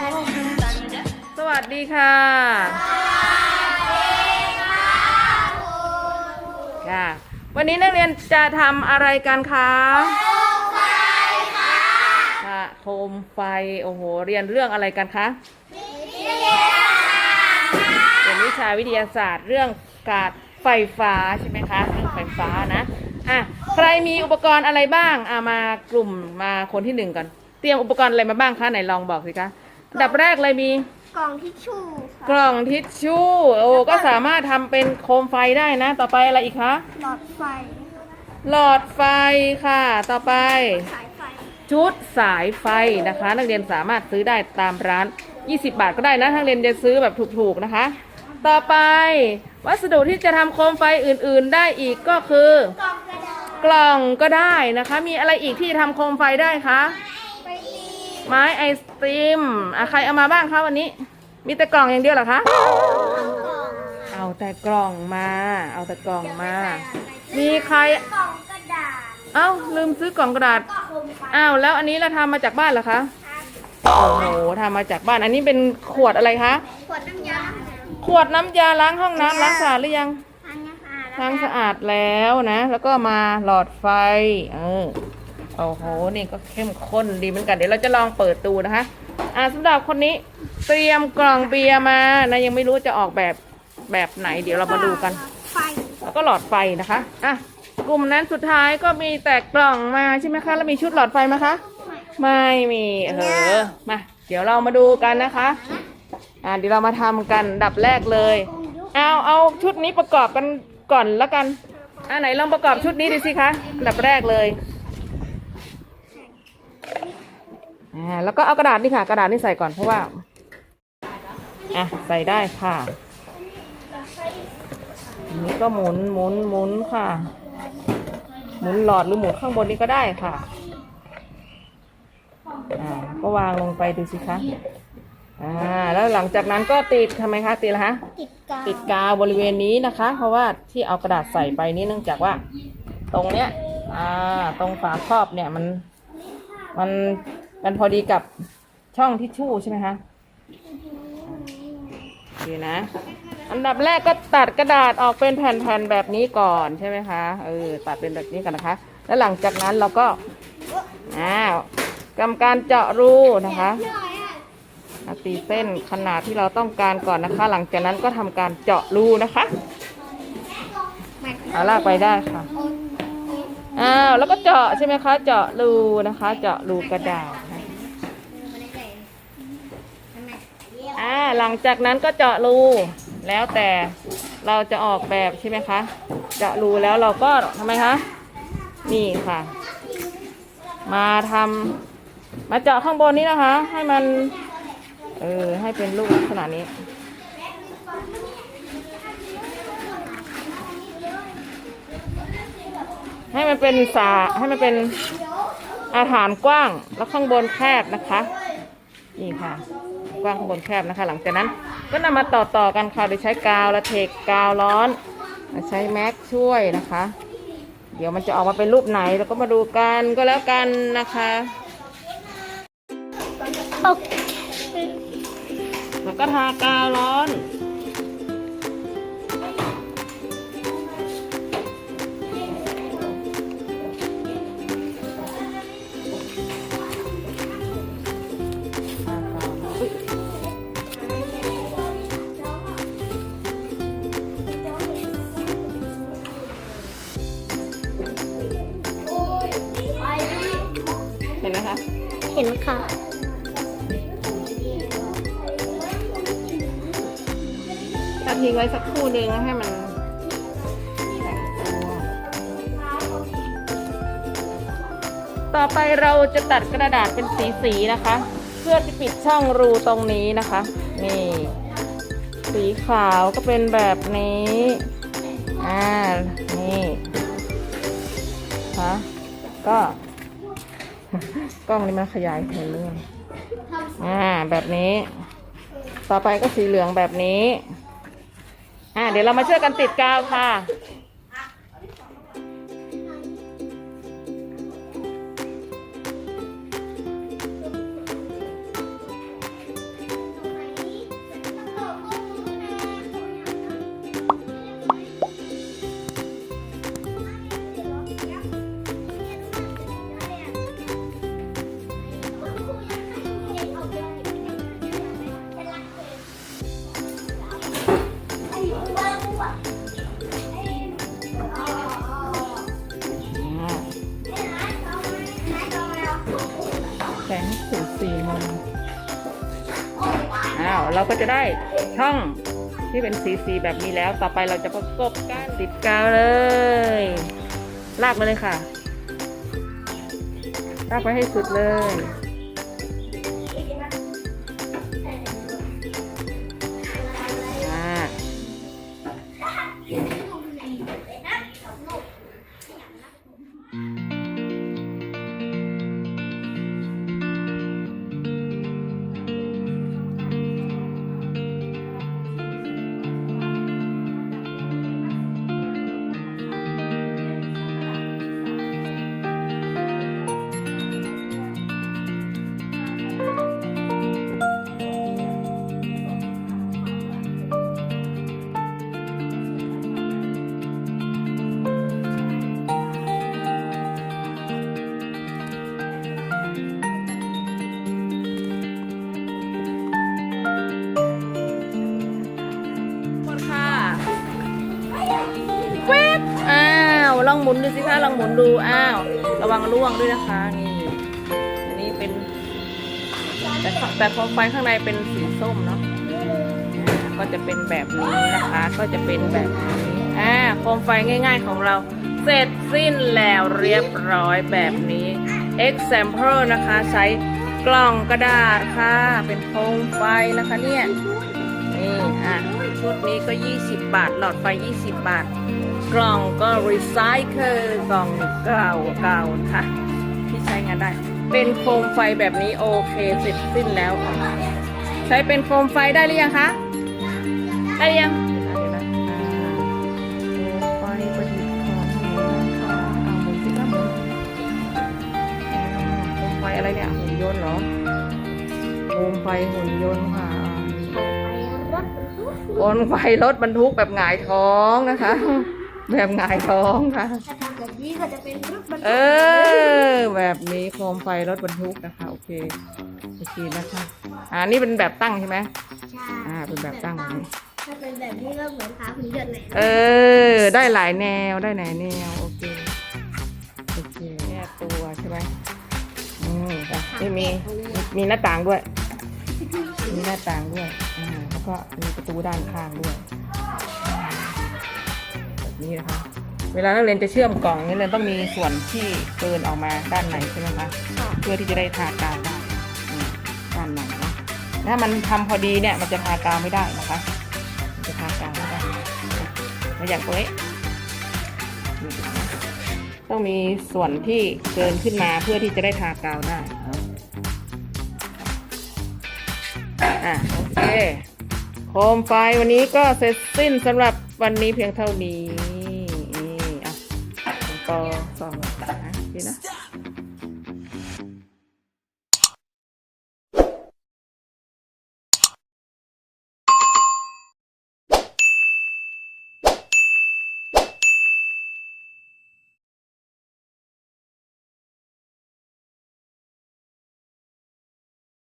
สวัสดีค่ะค่ะ วันนี้นักเรียนจะทำอะไรกันคะค่ะโคมไฟ โอ้โห เรียนเรื่องอะไรกันคะเรียนวิชาวิทยาศาสตร์เรื่องการไฟฟ้าใช่ไหมคะเรื่องไฟฟ้านะอะใครมีอุปกรณ์อะไรบ้างอะมากลุ่มมาคนที่หนึ่งก่อน เตรียมอุปกรณ์อะไรมาบ้างคะไหนลองบอกสิคะ อันดับแรกเลยมี กล่องทิชชู่กล่องทิชชู่โอ้ก็สามารถทำเป็นโคมไฟได้นะ ต่อไปอะไรอีกคะ หลอดไฟหลอดไฟค่ะ ต่อไป สายไฟชุดสายไฟนะคะ นักเรียนสามารถซื้อได้ตามร้าน 20 บาทก็ได้นะถ้านักเรียนจะซื้อแบบถูกๆนะคะ ต่อไป วัสดุที่จะทำโคมไฟอื่นๆได้อีกก็คือ กล่องกระดาษกล่องก็ได้นะคะ มีอะไรอีกที่ทำโคมไฟได้คะไปตี ไม้ไอศตรีมอะใครเอามาบ้างคะวันนี้ มีแต่กล่องอย่างเดียวเหรอคะกล่องเอาแต่กล่องมา เอาแต่กล่องมา มีใคร กล่องกระดาษเอ้าลืมซื้อกล่องกระดาษก็โคมไฟอ้าวแล้วอันนี้เราทำมาจากบ้านเหรอคะครับโอ้โหทำมาจากบ้าน อันนี้เป็นขวดอะไรคะ ขวดน้ำยาขวดน้ำยาล้างห้องน้ำล้างสะอาดหรือยังล้างสะอาดล้างสะอาดแล้วนะ แล้วก็มาหลอดไฟ เออ โอ้โห นี่ก็เข้มข้นดีเหมือนกัน เดี๋ยวเราจะลองเปิดดูนะคะ อ่าสำหรับคนนี้เตรียมกล่องเบียร์มานะยังไม่รู้จะออกแบบแบบไหน เดี๋ยวเรามาดูกัน ไฟแล้วก็หลอดไฟนะคะ อะ กลุ่มนั้นสุดท้ายก็มีแต่กล่องมาใช่ไหมคะ แล้วมีชุดหลอดไฟไหมคะ ไม่มีเออมา เดี๋ยวเรามาดูกันนะคะ อะเดี๋ยวเรามาทำกันดับแรกเลย เอาเอาชุดนี้ประกอบกันก่อนแล้วกัน อะไหนลองประกอบชุดนี้ดูสิคะอันดับแรกเลย อ่าแล้วก็เอากระดาษนี่ค่ะ กระดาษนี่ใส่ก่อนเพราะว่าอะใส่ได้ค่ะอันนี้ก็หมุนหมุนหมุนค่ะ หมุนหลอดหรือหมุนข้างบนนี้ก็ได้ค่ะอ่าก็วางลงไปดูสิคะอ่าแล้วหลังจากนั้นก็ติดทำไมคะติดละคะติดกาวติดกาวบริเวณนี้นะคะ เพราะว่าที่เอากระดาษใส่ไปนี่เนื่องจากว่า ตรงเนี้ยอ่าตรงฝาครอบเนี่ยมันมัน มันพอดีกับช่องทิชชู่ใช่ไหมคะดีนะ อันดับแรกก็ตัดกระดาษออกเป็นแผ่นๆแบบนี้ก่อนใช่ไหมคะเออตัดเป็นแบบนี้กันนะคะ แล้วหลังจากนั้นเราก็อ้าวทำการเจาะรูนะคะตีเส้นขนาดที่เราต้องการก่อนนะคะ หลังจากนั้นก็ทำการเจาะรูนะคะเอาลากไปได้ค่ะอ้าวแล้วก็เจาะใช่ไหมคะ เจาะรูนะคะ เจาะรูกระดาษนะ อ่าหลังจากนั้นก็เจาะรูแล้วแต่เราจะออกแบบใช่ไหมคะ เจาะรูแล้วเราก็ทำไมคะนี่ค่ะ มาทำมาเจาะข้างบนนี้นะคะ ให้มันเออให้เป็นรูปลักษณะนี้ให้มันเป็นสาให้มันเป็นอาฐานกว้างแล้วข้างบนแคบนะคะ นี่ค่ะ กว้างข้างบนแคบนะคะ หลังจากนั้นก็นำมาต่อต่อๆกันค่ะโดยใช้กาวและเทคกาวร้อนใช้แม็กช่วยนะคะ เดี๋ยวมันจะออกมาเป็นรูปไหนเราก็มาดูกันก็แล้วกันนะคะโอเคแล้วก็ทากาวร้อน คะ เห็นค่ะถ้าทิ้งไว้สักครู่หนึ่งให้มันแข็งตัวต่อไปเราจะตัดกระดาษเป็นสีๆนะคะ เพื่อที่ปิดช่องรูตรงนี้นะคะ นี่ สีขาวก็เป็นแบบนี้ อ่า นี่ ฮะ ก็ กล้องนี้มาขยายเห็นเรื่องอ่าแบบนี้ ต่อไปก็สีเหลืองแบบนี้ อ่าเดี๋ยวเรามาช่วยกันติดกาวค่ะ แสงสูสี่มุมอ้าว เราก็จะได้ช่องที่เป็นสีสีแบบนี้แล้ว ต่อไปเราจะประกบกันติดกาวเลย ลากมาเลยค่ะ ลากไปให้สุดเลย ลองหมุนดูสิคะลองหมุนดูอ้าว ระวังร่วงด้วยนะคะนี่อันนี้เป็น แต่แต่โคมไฟข้างในเป็นสีส้มเนาะก็จะเป็นแบบนี้นะคะ ก็จะเป็นแบบนี้อ่าโคมไฟง่าย ๆของเรา เสร็จสิ้นแล้วเรียบร้อยแบบนี้ example นะคะใช้กล่องกระดาษค่ะ เป็นโคมไฟนะคะเนี่ย นี่อะชุดนี้ก็ 20 บาท หลอดไฟ 20 บาท กล่องก็รีไซเคิลกล่องเก่าเก่าๆค่ะ ที่ใช้งานได้ เป็นโคมไฟแบบนี้โอเคเสร็จสิ้นแล้วค่ะใช้เป็นโคมไฟได้หรือยังคะ ได้หรือยังเดี๋ยวนะอ่าโคมไฟประดิษฐ์ของหนูนะคะเอาหมุนสิคะหมุนอ่าโคมไฟอะไรเนี่ยหุ่นยนต์เหรอโคมไฟหุ่นยนต์ค่ะรถ บรรทุกบนไฟรถบรรทุกแบบหงายท้องนะคะ แบบหงายท้องค่ะ ถ้าทำแบบนี้ก็จะเป็นรถบรรทุกเออ แบบนี้โคมไฟรถบรรทุกนะคะโอเคโอเคนะคะอ่านี่เป็นแบบตั้งใช่ไหมใช่อ่า เป็นแบบตั้งแบบนี้ถ้าเป็นแบบนี้ก็เหมือนขาหุ่นยนต์เลยเออ ได้หลายแนวได้หลายแนวโอเคโอเคแยกตัวใช่ไหมอืมจ้ะนี่มีมีหน้าต่างด้วย มีหน้าต่างด้วยอ่า แล้วก็มีประตูด้านข้างด้วยแบบนี้นะคะ เวลานักเรียนจะเชื่อมกล่องนักเรียนต้องมีส่วนที่เกินออกมาด้านในใช่ไหมคะเพื่อที่จะได้ทากาวได้อืมด้านในนะถ้ามันทำพอดีเนี่ยมันจะทากาวไม่ได้นะคะมันจะทากาวไม่ได้แล้วอย่างตัวนี้นี่นะต้องมีส่วนที่เกินขึ้นมาเพื่อที่จะได้ทากาวได้อะโอเค โคมไฟวันนี้ก็เสร็จสิ้นสำหรับวันนี้เพียงเท่านี้นี่อะผมก็สองนะดีนะ